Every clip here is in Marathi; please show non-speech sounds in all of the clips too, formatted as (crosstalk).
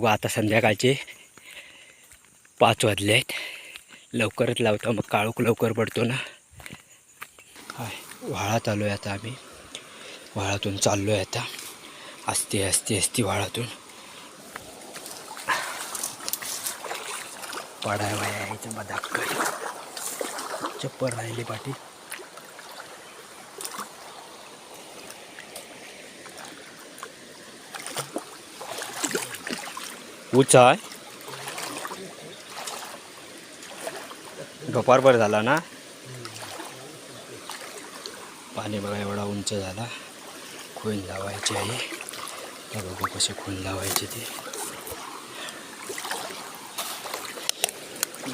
व आता संध्याकाळचे पाच वाजले आहेत. लवकरच लावतो मग काळोख लवकर पडतो ना. हाय व्हाळात आलो आहे आता आम्ही. व्हाळातून चाललो आहे आता. असते असते असते व्हाळातून पाडाय वाया यायचं मधात चप्पल राहिली पाठी. उचाय आहे. झाला ना? पाणी बघा एवढा उंच झाला. खोल लावायची आहे. आता बघू कसे खून लावायचे ते.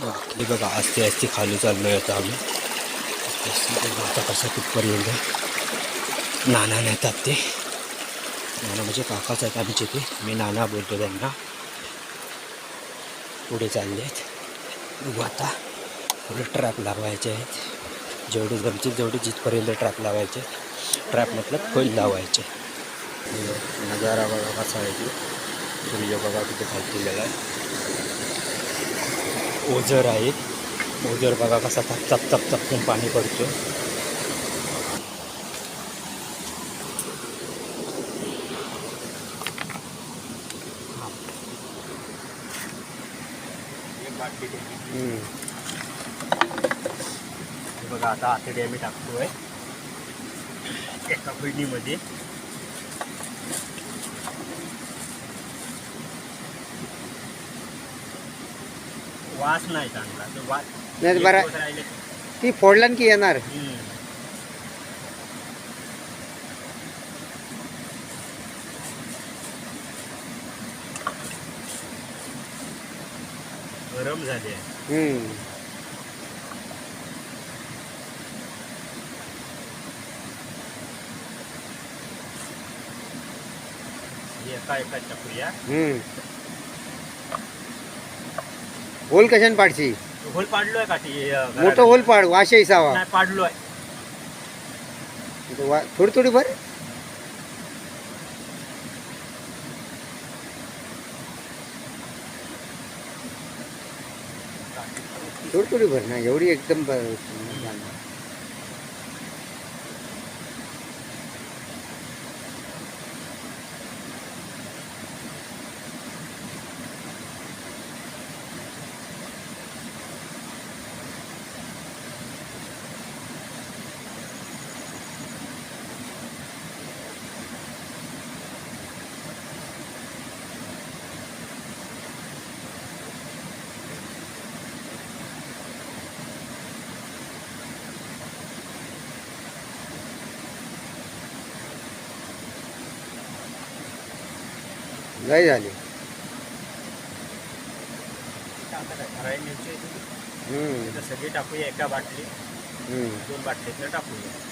बाकी बघा आस्ते आस्ते खाली चाललो आहे आता आम्ही. आस्ते आस्ते बघा आता कुठपर्यंत नाना नेतात ते. नाना म्हणजे काकाच आहेत आमचे ते. मी नाना बोलतो त्यांना. पुढे चालले आहेत बघू आता पुढे ट्रॅप लावायचे आहेत जेवढे जमतील जेवढे जिथपर्यंत ट्रॅप लावायचे ट्रॅप मतलब खोल लावायचे नजारा बघा कसा आहे की सूर्य बघा तिथे खालती आहे ओझर आहे ओझर बघा कसा थप थप थप तपकून पाणी पडतो बघा आता आतडे आम्ही टाकतोय. एका पिढीमध्ये वास नाही चांगला तो वास नाही बरा- राहिले. ती फोडल्यान की येणार. हम्म. गरम झाले हम्म. होल कशाने पाडशी? होल पाडलोय का ती अं? मोठं होल पाड वाशे इसावा. नाही पाडलोय. वा- थोडी थोडी भर. थोडी थोडी भर ना एवढी एकदम ब- लय झाली हराई मिरची आहे ती. हम्म. तिथं सगळी टाकूया एका बाटली हम्म. दोन बाटलीतलं टाकूया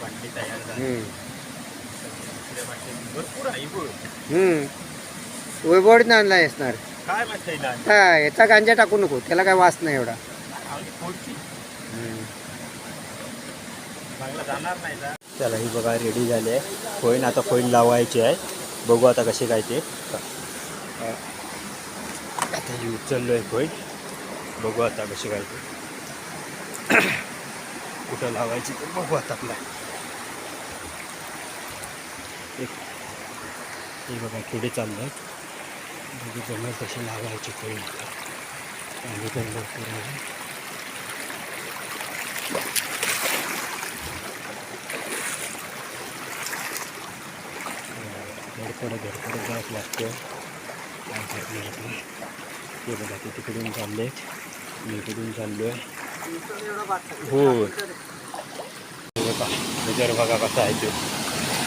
बाटली तयार झाली हम्म. दुसऱ्या बाटलीत भरपूर आहे गुळ हम्म. आणला असणार काय माहिती हा याचा गांजा टाकू नको त्याला काय वास नाही एवढा. त्याला ही बघा रेडी झाली आहे. कोईन आता कोईन लावायची आहे. बघू आता कसे काय ते. आता ही उचललो आहे कोईन बघू आता कसे काय ते. (coughs) कुठं लावायची ते बघू आता आपला. ते बघा पुढे चाललं आहे बघू जमेल कशी लावायची कोईन पाणी पण भरपूर आहे धडपड धडपड जात लागतं. काय करणार आपण? ते बघा ते तिकडून चालले मी इकडून चाललो आहे हो. बघा नजर बघा कसा आहे तो.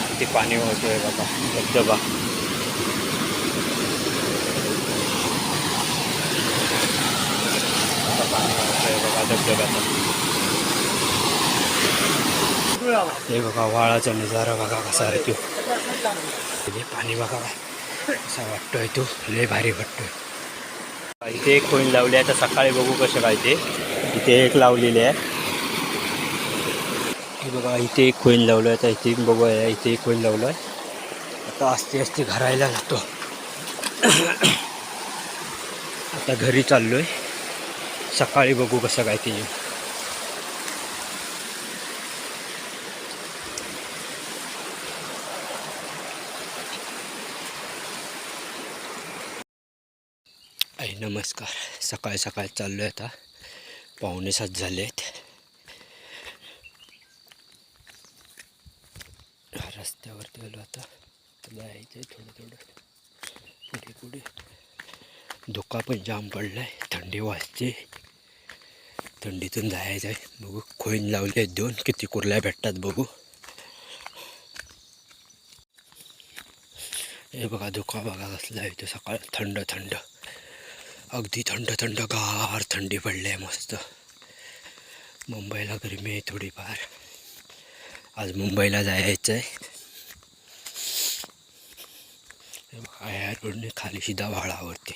किती पाणी होतोय बघा. धबधबा आता पाणी वाहतंय बघा हे बघा वाळाचा नजारा बघा कसा आहे तो. पाणी बघा काय असा वाटतोय तो. लय भारी वाटतोय. इथे एक कोईन लावली आहे. आता सकाळी बघू कसं काय ते. इथे एक लावलेली आहे. हे बघा इथे एक कोईन लावलं आहे आता इथे बघूया इथे एक कोईन लावलं आहे आता आस्ते आस्ते घरायला जातो. आता घरी चाललो आहे सकाळी बघू कसं काय ते. आई नमस्कार. सकाळी सकाळी चाललो आहे आता. पाहुणे सात झाले आहेत रस्त्यावरती गेलो आता. तर जायचं आहे थोडं थोडं. पुढे पुढे. धुका पण जाम पडला आहे थंडी वाजते. थंडीतून जायचं आहे. बघू खोईन लावले आहेत दोन. किती कुर्ल्या भेटतात बघू. हे बघा धुका बघा कसला आहे तो सकाळ. थंड थंड. अगदी थंड थंड. गार थंडी पडली आहे मस्त. मुंबईला गरमी आहे थोडीफार. आज मुंबईला जायचं आहे बघा या रोडने खाली सीधा व्हाळावरती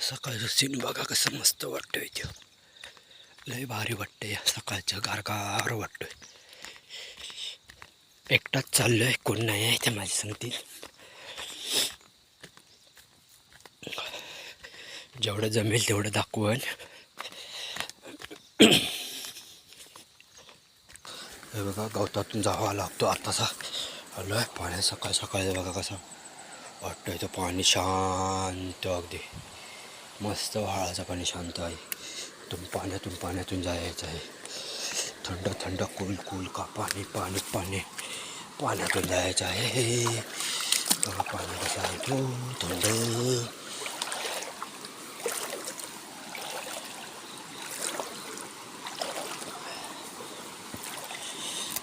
सकाळचं सीन बघा कसं मस्त वाटतोय ते. लय भारी वाटतंय सकाळचं गारगार वाटतोय. एकटाच चाललोय कोण नाही आहे ते माझी सांगतील जेवढं जमेल तेवढं दाखवण हे बघा गवतातून जावा लागतो आताचा. आलो आहे पाण्या सकाळ सकाळी बघा कसा वाटतोय तो पाणी शांत अगदी. मस्त व्हाळाचं पाणी शांत आहे. तुम पाण्यातून पाण्यातून जायचं आहे. थंड थंड कुल कुल का पाणी पाणी पाणी. पाण्यातून जायचं आहे. बघा पाणी कसं आहे? तो थंड.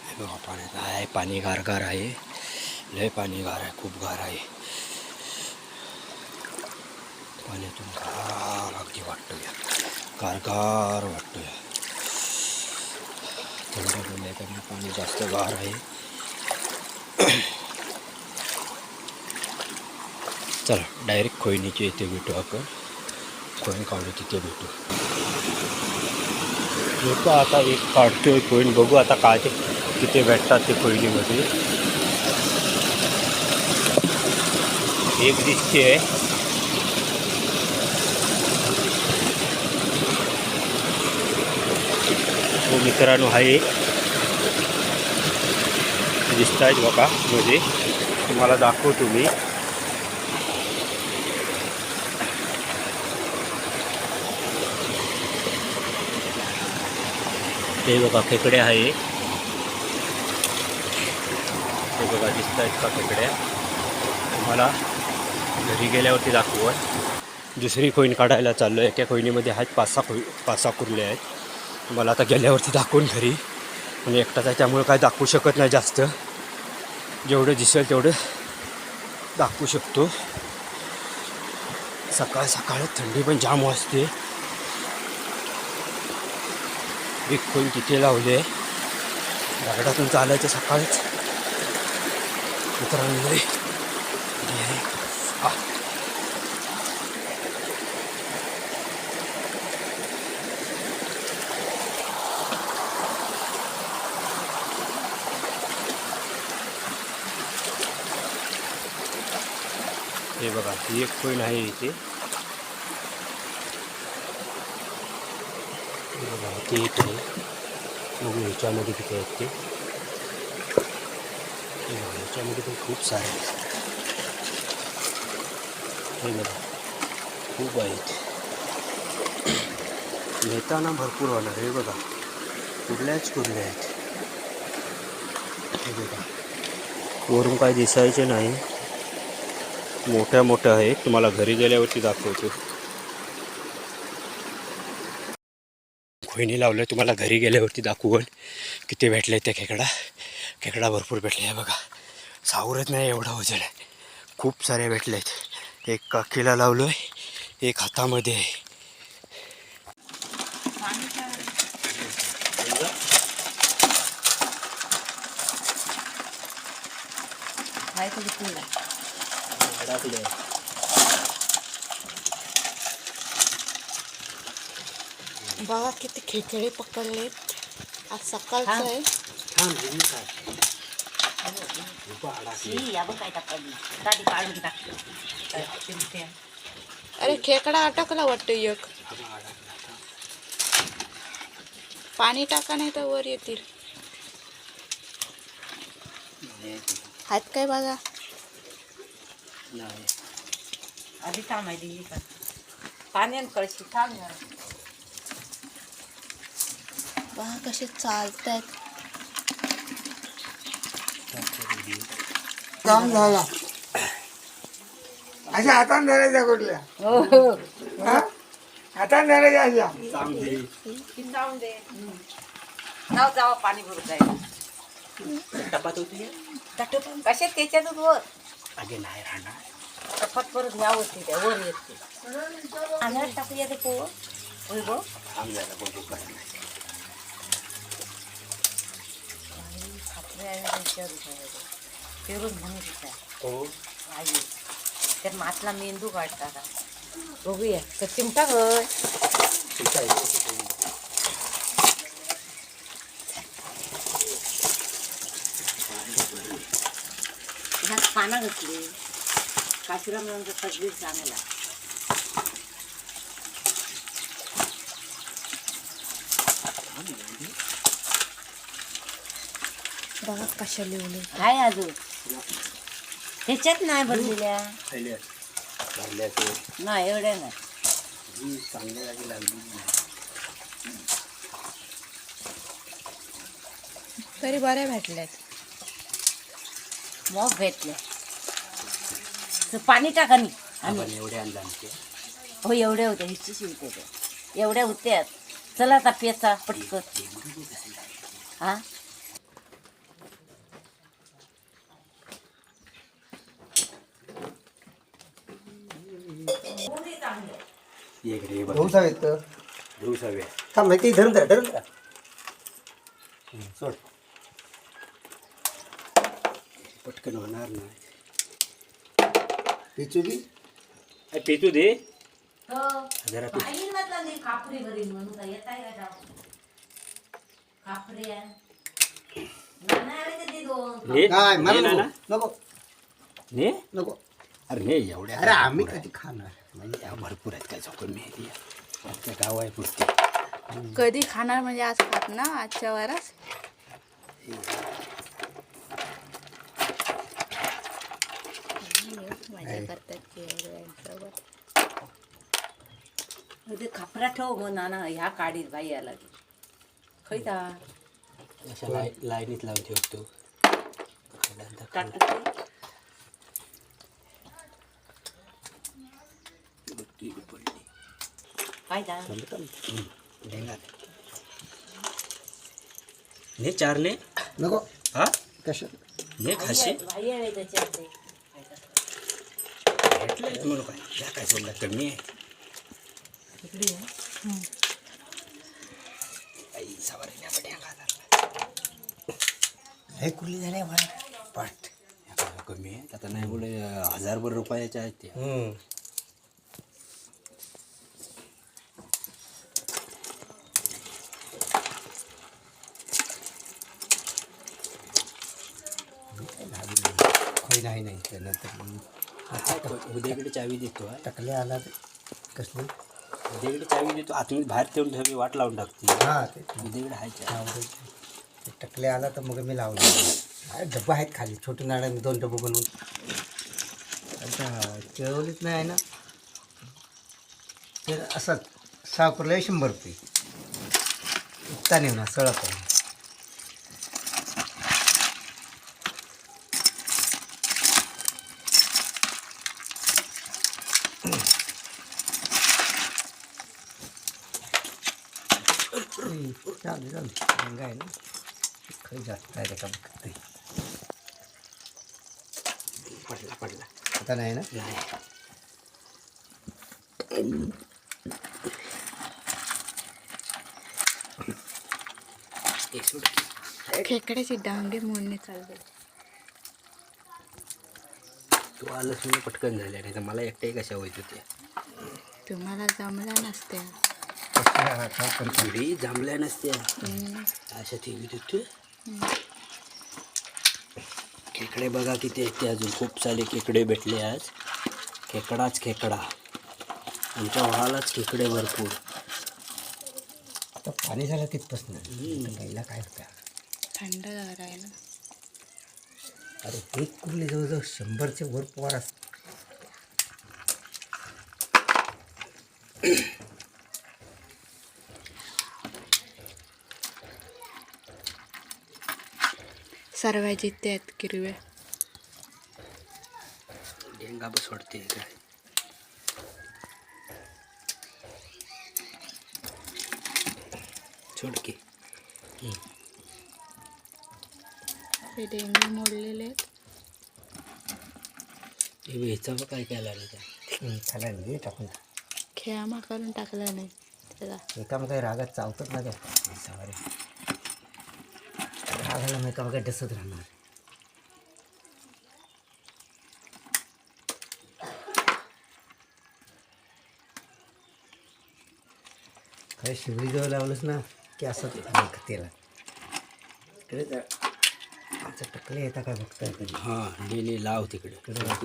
हे बघा पाण्यात आहे. पाणी गारगार आहे. लय पाणी गार आहे. खूप गार आहे. पाण्यातून गार अगदी वाटतो या गारगार वाटतो या थंड पडलं त्यामुळे पाणी जास्त गार आहे चला डायरेक्ट खोयनीची इथे भेटू आपण कोईन काढू तिथे भेटू लोक आता एक काढतोय कोईन बघू आता काय ते किती भेटतात ते कोयनीमध्ये एक दिसते आहे मित्रांनो आहे दिसत आहेत बघा मध्ये. तुम्हाला दाखवतो मी. ते बघा खेकडे आहे. ते बघा दिसत आहेत का खेकड्या तुम्हाला घरी गेल्यावरती दाखवत दुसरी कोईन काढायला चाललो आहे एका कोईनीमध्ये आहेत पाच सहा कोई पाच सहा कुर्ले आहेत. मला आता गेल्यावरती दाखवून घरी. म्हणजे एकटाच आहे त्यामुळे काय दाखवू शकत नाही जास्त. जेवढं दिसेल तेवढं दाखवू शकतो. सकाळ सकाळ थंडी पण जाम वाजते. एक खोल तिथे लावले. गार्डातून चालायचं सकाळीच. मित्रांनो लय बघा ही एक कोईन आहे इथे. बघा ते इथे. बघू ह्याच्यामध्ये किती आहेत ते. बघा ह्याच्यामध्ये पण खूप सारे हे बघा खूप आहेत. नेताना भरपूर होणार हे बघा. कुठल्याच कुठल्या आहेत. हे बघा. वरून काय दिसायचे नाही. मोठ्या मोठ्या आहेत. तुम्हाला घरी गेल्यावरती दाखवतो. खोईनी लावलं तुम्हाला घरी गेल्यावरती दाखवून. किती भेटले त्या खेकडा? खेकडा भरपूर भेटले आहे बघा. सावरत नाही एवढा वजन. आहे खूप सारे भेटले आहेत एक काकीला लावलो आहे. एक हातामध्ये आहे. अडकले बघा किती खेकडे पकडलेत आज सकाळचं. आहे. थांब काय? उभा अडकले शी, या बघ काय टाकली. दादी काढून अरे खेकडा अटकला वाटतं एक. अडकला पाणी टाका नाही तर वर येतील. आहेत काय बघा नाही. आधी थांबायची का पाण्यान कळशी थांब जरा. बघा कसे चालत आहेत काम झाला. अशा हातान धरायच्या कुठल्या? हो हो. हा? हातान धरायच्या अशा. चांगली जाऊन दे. जाऊ जाऊ पाणी भरू जाईल. टपात होती कसे त्याच्यातच वर. अगे नाही राहणार. परत यावं ते त्या वर येते अंधारात टाकूया ते. पोव होय गो? जायला बघू काय नाही. म्हणून हो. आई तर मातला मेंदू काढतात बघूया. तर चिमटा होय तुमच्या पानं घातली. काशीरामरावचा तकबीर चांगला बघा कशा लिवले आहे अजून? ह्याच्यात नाही ते नाही एवढ्या नाही. चांगल्या जागी लागली तरी बऱ्या भेटल्यात. मग भेटले तर पाणी टाका नी. आणि आपण एवढे आणला आमचे. हो एवढ्या होत्या हिची शिवते त्या एवढ्या होत्या चला आता पेचा पटकन. हा? इकडे बघ. भाऊ दिवस हवे. माहिती धरून द्या धरून सोड. पटकन होणार नाही. पिचुली हो. पेतू दे. जरा पी. खापरी भरीन म्हणून काय येत आहे का? खापरी आहे. नाना आले ते दे दोन. ने नाही मला ने नको ना नको. ने नको. अरे ने एवढ्या अरे आम्ही कधी खाणार? म्हणजे या भरपूर आहेत काय चौकन मेहंदी आमच्या गाव आहे पुरते कधी खाणार म्हणजे आज खात ना आजच्या वारास मजा करतात की एवढ्यांसोबत. ते खापरा ठेव मग नाना ह्या काढीत बाई याला खैता अशा लाय लाईनीत लावून ठेवतो टाकतो ते. काय दा. ने चार ने नको. हा? कशा ने खाशी? भाई आहे त्याच्यात ते. भेटलं म्हणून काय या काय सोडलं कमी आहे इकडे ये. आई घालणार हे कुर्ली झाले मला पाठ. कमी आहे आता नाही बोले हजारभर रुपयाच्या आहेत त्या. होय नाही नाही त्यानंतर उद्याकडे चावी देतो हा. टकले आला ते. कसले? उद्याकडे चावी देतो. आतमध्ये बाहेर ठेवून ठेवी वाट लावून टाकते. हा ते उद्याकडे आहे चावी. लावलं. ते टकले आला तर मग मी लावलं डब्बा आहेत खाली छोटे नाणं मी दोन डब्बे बनवून. केळवलीच नाही आहे ना? ते असं सापरलं शंभर रुपये. इतका नाही ना सळप आहे चालू चालू. रंग आहे ना काही जास्त आहे का बघते पडला पडला. आता नाही ना? नाही. एक सोड खेकड्याची डांगे मोडणे चालले तू आलंच म्हणून पटकन झाल्या नाही तर मला एकट्याही कशा होत? होत्या तुम्हाला जमल्या नसत्या पिढी जमल्या नसत्या. अशा ठेवी तू खेकडे बघा किती आहेत ते अजून. खूप सारे खेकडे भेटले आज. खेकडाच खेकडा. आमच्या व्हालाच खेकडे भरपूर. आता पाणी झालं तिथपासून. पहिला काय होता? थंड ना. अरे एक कुर्ली जवळजवळ शंभरच्या वर पवार असत सर्वांची ते आहेत किरवे डेंगा बस वाटते काय सोड की हे डेंगे मोडलेले आहेत. हे बघ काय काय लागलं काय त्याला हे टाकून खेळामा करून टाकला नाही. त्याला एका मग काही रागात चावतात ना त्या. सवारी रागाला मग एका मग डसत राहणार काय शिवरीजवळ लावलंस ना की असं तेला इकडे जर आमचं टकले येता काय बघताय हां नेने लाव तिकडे।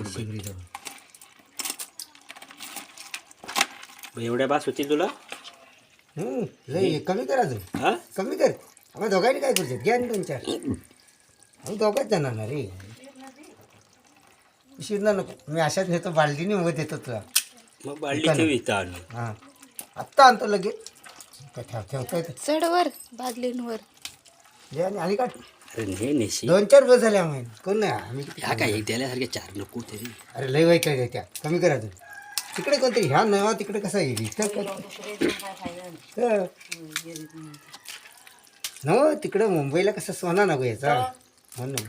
शिवरीजवळ मग एवढ्या बास होतील तुला? कमी कर अजून हा? कमी कर। आम्ही दोघांनी काय करू शकतो? घ्या ना दोन चार. आम्ही दोघांच जाणार ना रे. शिरणार नको. मी अशाच नेतो बालदीने मग देतो तुला. मग बालडी ठेव इथं आणून. हां. आत्ता आणतो लगेच. काय ठेव ठेवता येतं चढवर बादलींवर. घे आणि आणि काढ. अरे ने नेशी. दोन चार बस झाले आम्ही. कोण नाही? आम्ही किती ह्या काय त्याल्यासारखे चार नको तरी. अरे लय वाईट काय त्या. कमी कर अजून तिकडे कोणतरी ह्या नवा तिकडे कसा येईल? इथं नव तिकडं मुंबईला कसं सोना नको याचा म्हणून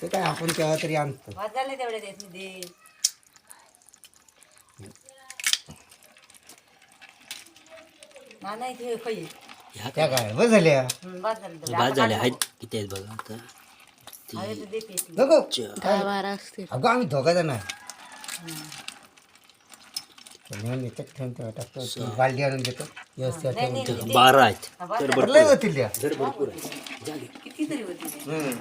ते काय आपण केव्हा तरी आणतो. वाजायला तेवढे देत दे. ह्या त्या काय बस झाल्या? बाद झाले आहेत किती आहेत बघा आता. नको. असतील. अगं आम्ही दोघा जण आहे. नेऊन याच्यात ठेवून तेव्हा टाकतो ती बालदी आणून देतो. बारा आहेत. तर लय होतील त्या तर भरपूर आहे हम्म.